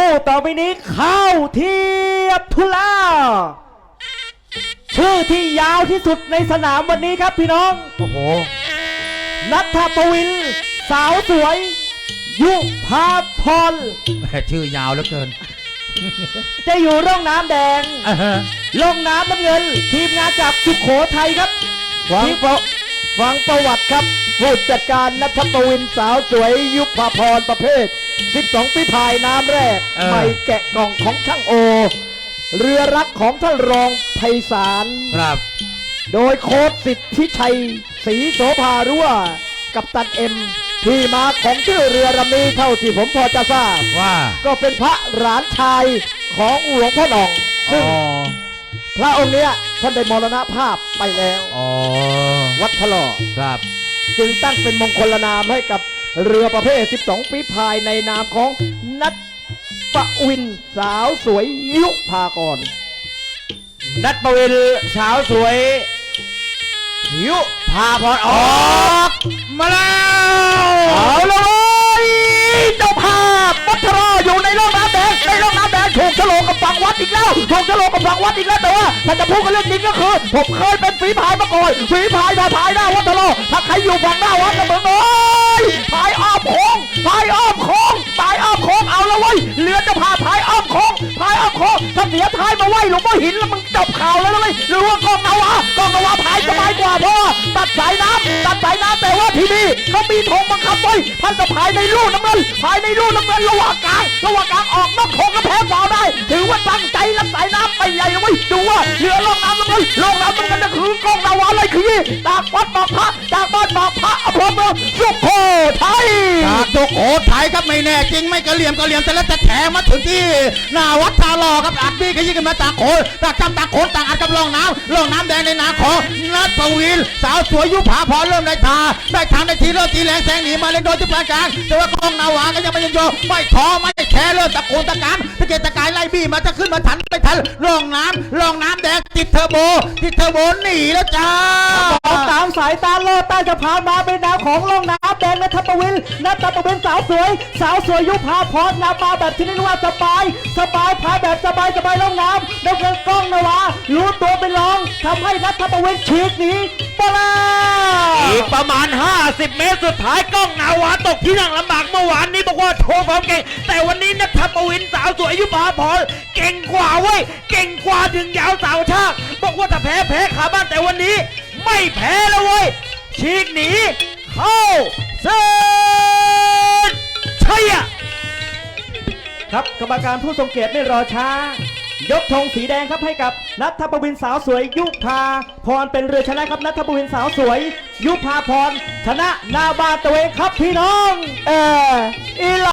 คู่ต่อไปนี้เข้าเทียบทุลาชื่อที่ยาวที่สุดในสนามวันนี้ครับพี่น้อง โอ้โห นัทปวิน สาวสวย ยุพาพรแม่ชื่อยาวเหลือเกินจะอยู่ร่องน้ำแดง อ่าฮะร่องน้ำน้ำเงิน ทีมงานจากสุขโขทัยครับ ฟังประฟังประวัติครับ ผู้จัดการนัทปวินสาวสวยยุพพรประเภท 12ปีพายน้ำแรกเออใหม่แกะกล่องของช่างโอ เรือรักของท่านรองไพศาล ครับ โดยโค้ดสิทธิชัยศรีโสภารั่วกับตันเอ็ม ที่มาของชื่อเรือลำนี้เท่าที่ผมพอจะทราบ ว่าก็เป็นพระหลานชายของหลวงพ่อหนองอ๋ซึ่งอพระองค์เนี้ยท่านได้มรณภาพไปแล้ว อ๋อวัดทะลอ ครับ จึงตั้งเป็นมงคลนามให้กับเรือประเภท 12 ฝีพายในนามของนัทปวินสาวสวยยุพากร นัทปวินสาวสวย ยุพาพรออก มาแล้ว ฝังวัดอีกแล้วถูกฉลงกับฝังวัดอีกแล้วแต่ว่าถ้าจะพูดกันเรื่องจริงก็คือ ผมเคยเป็นฝีพายมาก่อนฝีพายมาพายหน้าวัดทะลอถ้าใครอยู่ฝั่งหน้าวัดก็เหมือนโอ้ยพายอ้อมโค้งพายอ้อมโค้งพายอ้อมโค้งเอาละเว้ยเรือจะพาพายอ้อมโค้งพายอ้อมโค้งถ้าเสียท้ายมาไหวหลวงพ่อหินแล้วมึงจบข่าวแล้วเว้ยหรือว่ากองนาวากองนาวาพายสบายกว่า เพราะว่าตัดสายน้ำตัดสายน้ำแต่ว่าทีนี่เขามีธงบังคับไว้ท่านจะพายในลูกน้ำเงินพายในลูกน้ำเงินระหว่างกลางระหว่างกลางออกนอกโค้งก็แพ้ฟาวได้ ถือว่าตั้งใจรักสายน้ำไปใหญ่เลยเว้ยดูว่าเรือล่องน้ำน้ำเงินล่องน้ำน้ำเงินจะคือกองนาวาเลยคือจากวัดหมอกพระจากบ้านหมอกพระอำเภอเมืองสุโขทัยจากสุโขทัยครับไม่แน่จริงไม่กระเหลี่ยมกระเหลี่ยมแต่แล้วจะแถมาถึงที่หน้าวัดทาลอครับอัดบี้ขยี้กันมาจากโขนจากจำจากโขนต่างอัดกับร่องน้ำร่องน้ำแดงในนาของนัทปวินสาวสวยยุผาพรเริ่มได้ทาได้ทางในทีเริ่มตีแรงแสงหนีมาเล่นโดนที่ปลายกลางแต่ว่ากองนาวาก็ยังไม่ยังโยไม่ท้อไม่แค่เริ่มตะโกนตะการตะเกียกตะกายไล่บี้มาจะขึ้นมาทันไม่ทันร่องน้ำร่องน้ำแดง ติดเทอร์โบ ติดเทอร์โบหนีแล้วจ้าออกตามสายตาโลดใต้สะพานมาเป็นแนวของล่องน้ำแดงนัทปวินนัทปวินสาวสวย สาวสวยยุพาพรนำมาแบบที่นี่ว่าสบาย สบายพาแบบสบายสบายล่องน้ำดำเงินกล้องนะวารู้ตัวเป็นรองทำให้นัทปวินฉีกหนีปลาอีก ประมาณ 50 เมตรสุดท้ายกล้องนาวาตกที่นั่งลำบากเมื่อวานนี้บอกว่าโชว์ความเก่ง แต่วันนี้นัทปวินสาวสวยอายุพาพรเก่งกว่าเว้ยเก่งกว่าถึงยาวสาวชาติบอกว่าถ้าแพ้แพ้ขาบ้านแต่วันนี้ ไม่แพ้แล้วเว้ยฉีกหนีเข้าเส้นชัยครับกรรมการผู้ทรงเกียรติไม่รอช้า ยกธงสีแดงครับให้กับนัทปวินสาวสวย ยุพาพรเป็นเรือชนะครับนัทปวินสาวสวย ยุพาพรชนะนาบาตัวเองครับพี่น้อง เอออีหล